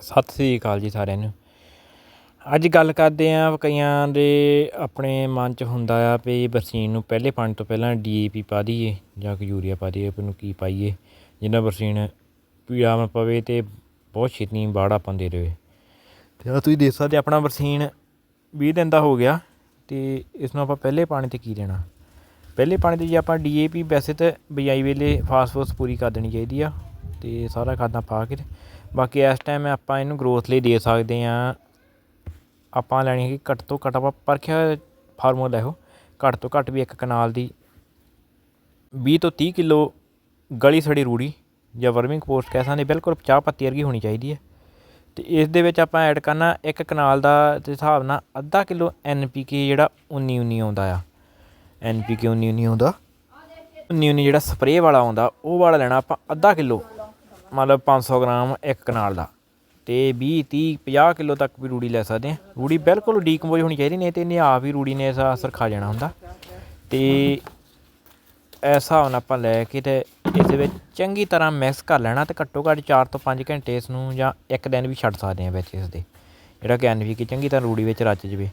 ਸਤਿ ਸ੍ਰੀ ਅਕਾਲ ਜੀ ਸਾਰਿਆਂ ਨੂੰ। ਅੱਜ ਗੱਲ ਕਰਦੇ ਆਂ ਕਈਆਂ ਦੇ ਆਪਣੇ ਮਨ 'ਚ ਹੁੰਦਾ ਆ ਵੀ ਬਰਸੀਨ ਨੂੰ ਪਹਿਲੇ ਪਾਣੀ ਤੋਂ ਪਹਿਲਾਂ ਡੀਏਪੀ ਪਾ ਦਈਏ ਜਾਂ ਕਿ ਯੂਰੀਆ ਪਾ ਦਈਏ, ਆਪਾਂ ਨੂੰ ਕੀ ਪਾਈਏ, ਜਿੰਨਾ ਬਰਸੀਨ ਪੀੜਾ ਪਵੇ ਤੇ ਬਹੁਤ ਛੇਤੀ ਬਾੜ ਆਪਾਂ ਦੇ ਰਹੇ। ਤੇ ਆ ਤੁਸੀਂ ਦੇਖ ਸਕਦੇ ਆਪਣਾ ਬਰਸੀਨ 20 ਦਿਨ ਦਾ ਹੋ ਗਿਆ ਤੇ ਇਸ ਨੂੰ ਆਪਾਂ ਪਹਿਲੇ ਪਾਣੀ ਤੇ ਕੀ ਦੇਣਾ? ਪਹਿਲੇ ਪਾਣੀ ਤੇ ਜੇ ਆਪਾਂ ਡੀਏਪੀ ਵੈਸੇ ਤਾਂ ਬਿਜਾਈ ਵੇਲੇ ਫਾਸਫੋਰਸ ਪੂਰੀ ਕਰ ਦੇਣੀ ਚਾਹੀਦੀ ਆ। ਅਤੇ ਸਾਰਾ ਖਾਦਾਂ ਪਾ ਕੇ ਬਾਕੀ ਇਸ ਟਾਈਮ ਆਪਾਂ ਇਹਨੂੰ ਗਰੋਥ ਲਈ ਦੇ ਸਕਦੇ ਹਾਂ। ਆਪਾਂ ਲੈਣੀ ਹੈਗੀ ਘੱਟ ਤੋਂ ਘੱਟ ਆਪਾਂ ਪਰਖਿਆ ਫਾਰਮੂਲਾ ਇਹੋ, ਘੱਟ ਤੋਂ ਘੱਟ ਵੀ ਇੱਕ ਕਨਾਲ ਦੀ 20 ਤੋਂ 30 ਕਿਲੋ ਗਲੀ ਸੜੀ ਰੂੜੀ ਜਾਂ ਵਰਮਿੰਗ ਪੋਸਟ ਕਹਿ ਸਕਦੇ, ਬਿਲਕੁਲ ਚਾਹ ਪੱਤੀ ਵਰਗੀ ਹੋਣੀ ਚਾਹੀਦੀ ਹੈ। ਤੇ ਇਸ ਦੇ ਵਿੱਚ ਆਪਾਂ ਐਡ ਕਰਨਾ ਇੱਕ ਕਨਾਲ ਦਾ ਦੇ ਹਿਸਾਬ ਨਾਲ ਅੱਧਾ ਕਿਲੋ ਐਨਪੀਕੇ ਜਿਹੜਾ 19 19 ਆਉਂਦਾ ਆ। ਐਨਪੀਕੇ 19 19 ਆਉਂਦਾ। 19 19 ਜਿਹੜਾ ਸਪਰੇਅ ਵਾਲਾ ਆਉਂਦਾ, ਉਹ ਵਾਲਾ ਲੈਣਾ ਆਪਾਂ ਅੱਧਾ ਕਿਲੋ। ਮਤਲਬ 500 ਗ੍ਰਾਮ ਇੱਕ ਕਨਾਲ ਦਾ। ਤੇ 20 30 50 ਕਿਲੋ ਤੱਕ ਵੀ ਰੂੜੀ ਲੈ ਸਕਦੇ ਆ। ਰੂੜੀ ਬਿਲਕੁਲ ਡੀਕੰਪੋਜ਼ ਹੋਣੀ ਚਾਹੀਦੀ, ਨਹੀਂ ਤੇ ਇਹਨੇ ਆਪ ਹੀ ਰੂੜੀ ਨੇ ਇਸ ਅਸਰ ਖਾ ਜਾਣਾ ਹੁੰਦਾ। ਤੇ ਇਸ ਹਿਸਾਬ ਨਾਲ ਆਪਾਂ ਲੈ ਕੇ ਤੇ ਇਸ ਦੇ ਵਿੱਚ ਚੰਗੀ ਤਰ੍ਹਾਂ ਮਿਕਸ ਕਰ ਲੈਣਾ ਤੇ ਘੱਟੋ ਘੱਟ 4 ਤੋਂ 5 ਘੰਟੇ ਇਸ ਨੂੰ ਜਾਂ ਇੱਕ ਦਿਨ ਵੀ ਛੱਡ ਸਕਦੇ ਆ ਵਿੱਚ ਇਸ ਦੇ। ਜਿਹੜਾ ਕਿ ਐਨਵੀ ਕਿ ਚੰਗੀ ਤਰ੍ਹਾਂ ਰੂੜੀ ਵਿੱਚ ਰਚ ਜਵੇ।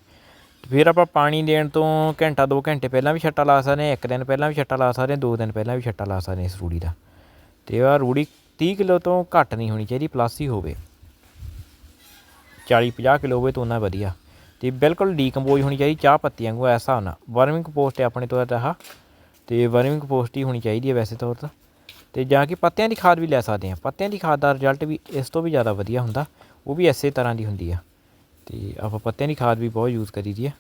ਤੇ ਫਿਰ ਆਪਾਂ ਪਾਣੀ ਦੇਣ ਤੋਂ ਘੰਟਾ 2 ਘੰਟੇ ਪਹਿਲਾਂ ਵੀ ਛੱਟਾ ਲਾ ਸਕਦੇ ਹਾਂ, ਇੱਕ ਦਿਨ ਪਹਿਲਾਂ ਵੀ ਛੱਟਾ ਲਾ ਸਕਦੇ ਹਾਂ, ਦੋ ਦਿਨ ਪਹਿਲਾਂ ਵੀ ਛੱਟਾ ਲਾ ਸਕਦੇ ਹਾਂ ਇਸ ਰੂੜੀ ਦਾ। ਤੇ ਆ ਰੂੜੀ 30 ਕਿਲੋ ਤੋਂ ਘੱਟ ਨਹੀਂ ਹੋਣੀ ਚਾਹੀਦੀ ਪਲੱਸ ਹੀ ਹੋਵੇ। 40 50 ਕਿਲੋ ਹੋਵੇ ਤਾਂ ਉਹਨਾਂ ਵਧੀਆ। ਤੇ ਬਿਲਕੁਲ ਡੀਕੰਪੋਜ਼ ਹੋਣੀ ਚਾਹੀਦੀ ਚਾਹ ਪੱਤੀ ਵਾਂਗੂ ਇਸ ਹਿਸਾਬ ਨਾਲ। ਵਰਮਿੰਗ ਕੰਪੋਸਟ ਹੈ ਆਪਣੇ ਤੋਂ ਤਾਂ ਆਹ। ਤੇ ਵਰਮਿੰਗ ਕੰਪੋਸਟ ਹੀ ਹੋਣੀ ਚਾਹੀਦੀ ਹੈ ਵੈਸੇ ਤੌਰ ਤੇ। ਤੇ ਜਾਂ ਕਿ ਪੱਤਿਆਂ ਦੀ ਖਾਦ ਵੀ ਲੈ ਸਕਦੇ ਹਾਂ। ਪੱਤਿਆਂ ਦੀ ਖਾਦ ਦਾ ਰਿਜ਼ਲਟ ਵੀ ਇਸ ਤੋਂ ਵੀ ਜ਼ਿਆਦਾ ਵਧੀਆ ਹੁੰਦਾ। ਉਹ ਵੀ ਇਸੇ ਤਰ੍ਹਾਂ ਦੀ ਹੁੰਦੀ ਆ। ਤੇ ਆਪਾਂ ਪੱਤਿਆਂ ਦੀ ਖਾਦ ਵੀ ਬਹੁਤ ਯੂਜ਼ ਕਰੀ ਦੀ ਆ।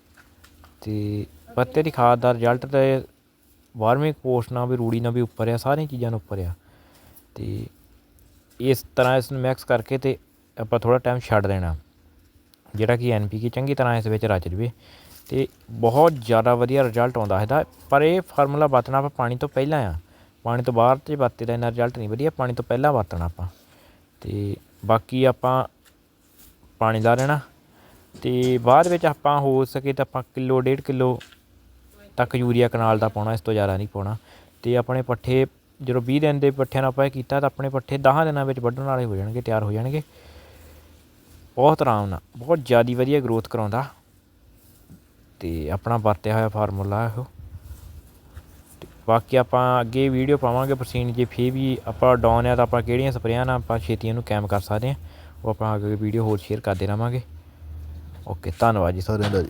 ਤੇ ਪੱਤੇ ਦੀ ਖਾਦ ਦਾ ਰਿਜ਼ਲਟ ਤੇ ਵਾਰਮਿੰਗ ਪੋਸਟ ਨਾਲ ਵੀ, ਰੂੜੀ ਨਾਲ ਵੀ ਉੱਪਰ ਆ, ਸਾਰੀਆਂ ਚੀਜ਼ਾਂ ਨਾਲ ਉੱਪਰ ਆ। ਤੇ ਇਸ ਤਰ੍ਹਾਂ ਇਸ ਨੂੰ ਮਿਕਸ ਕਰਕੇ ਤੇ ਆਪਾਂ ਥੋੜਾ ਟਾਈਮ ਛੱਡ ਦੇਣਾ। ਜਿਹੜਾ ਕਿ ਐਨਪੀਕੇ ਚੰਗੀ ਤਰ੍ਹਾਂ ਇਸ ਵਿੱਚ ਰਚ ਜਵੇ ਤੇ ਬਹੁਤ ਜ਼ਿਆਦਾ ਵਧੀਆ ਰਿਜ਼ਲਟ ਆਉਂਦਾ ਇਹਦਾ। ਪਰ ਇਹ ਫਾਰਮੂਲਾ ਵਰਤਣਾ ਆਪਾਂ ਪਾਣੀ ਤੋਂ ਪਹਿਲਾਂ ਆ। ਪਾਣੀ ਤੋਂ ਬਾਅਦ ਤੇ ਵਰਤੇ ਦਾ ਇਹਨਾਂ ਰਿਜ਼ਲਟ ਨਹੀਂ ਵਧੀਆ, ਪਾਣੀ ਤੋਂ ਪਹਿਲਾਂ ਵਰਤਣਾ ਆਪਾਂ। ਤੇ ਬਾਕੀ ਆਪਾਂ ਪਾਣੀ ਲਾ ਲੈਣਾ। ਤੇ ਬਾਅਦ ਵਿੱਚ ਆਪਾਂ ਹੋ ਸਕੇ ਤਾਂ ਆਪਾਂ ਕਿਲੋ, ਡੇਢ ਕਿਲੋ ਤੱਕ ਯੂਰੀਆ ਕਨਾਲ ਦਾ ਪਾਉਣਾ, ਇਸ ਤੋਂ ਜ਼ਿਆਦਾ ਨਹੀਂ ਪਾਉਣਾ। ਤੇ ਆਪਣੇ ਪੱਠੇ ਜਦੋਂ 20 ਦਿਨ ਦੇ ਪੱਠਿਆਂ ਨਾਲ ਆਪਾਂ ਇਹ ਕੀਤਾ ਤਾਂ ਆਪਣੇ ਪੱਠੇ 10 ਦਿਨਾਂ ਵਿੱਚ ਵੱਢਣ ਵਾਲੇ ਹੋ ਜਾਣਗੇ, ਤਿਆਰ ਹੋ ਜਾਣਗੇ। ਬਹੁਤ ਆਰਾਮ ਨਾਲ, ਬਹੁਤ ਜ਼ਿਆਦਾ ਵਧੀਆ ਗਰੋਥ ਕਰਾਉਂਦਾ। ਤੇ ਆਪਣਾ ਵਰਤਿਆ ਹੋਇਆ ਫਾਰਮੂਲਾ ਇਹੋ। ਤੇ ਬਾਕੀ ਆਪਾਂ ਅੱਗੇ ਵੀਡੀਓ ਪਾਵਾਂਗੇ ਪਰਸੀਨ ਜੇ ਫੇ ਵੀ ਆਪਾਂ ਡਾਊਨ ਆ ਤਾਂ ਆਪਾਂ ਕਿਹੜੀਆਂ ਸਪਰੇਆਂ ਨਾਲ ਆਪਾਂ ਛੇਤੀ ਇਹਨੂੰ ਕੈਮ ਕਰ ਸਕਦੇ ਹਾਂ, ਉਹ ਆਪਾਂ ਅੱਗੇ ਵੀਡੀਓ ਹੋਰ ਸ਼ੇਅਰ ਕਰਦੇ ਰਹਾਂਗੇ। ਓਕੇ, ਧੰਨਵਾਦ ਜੀ। ਸਾਰਿਆਂ ਦਾ ਜੀ।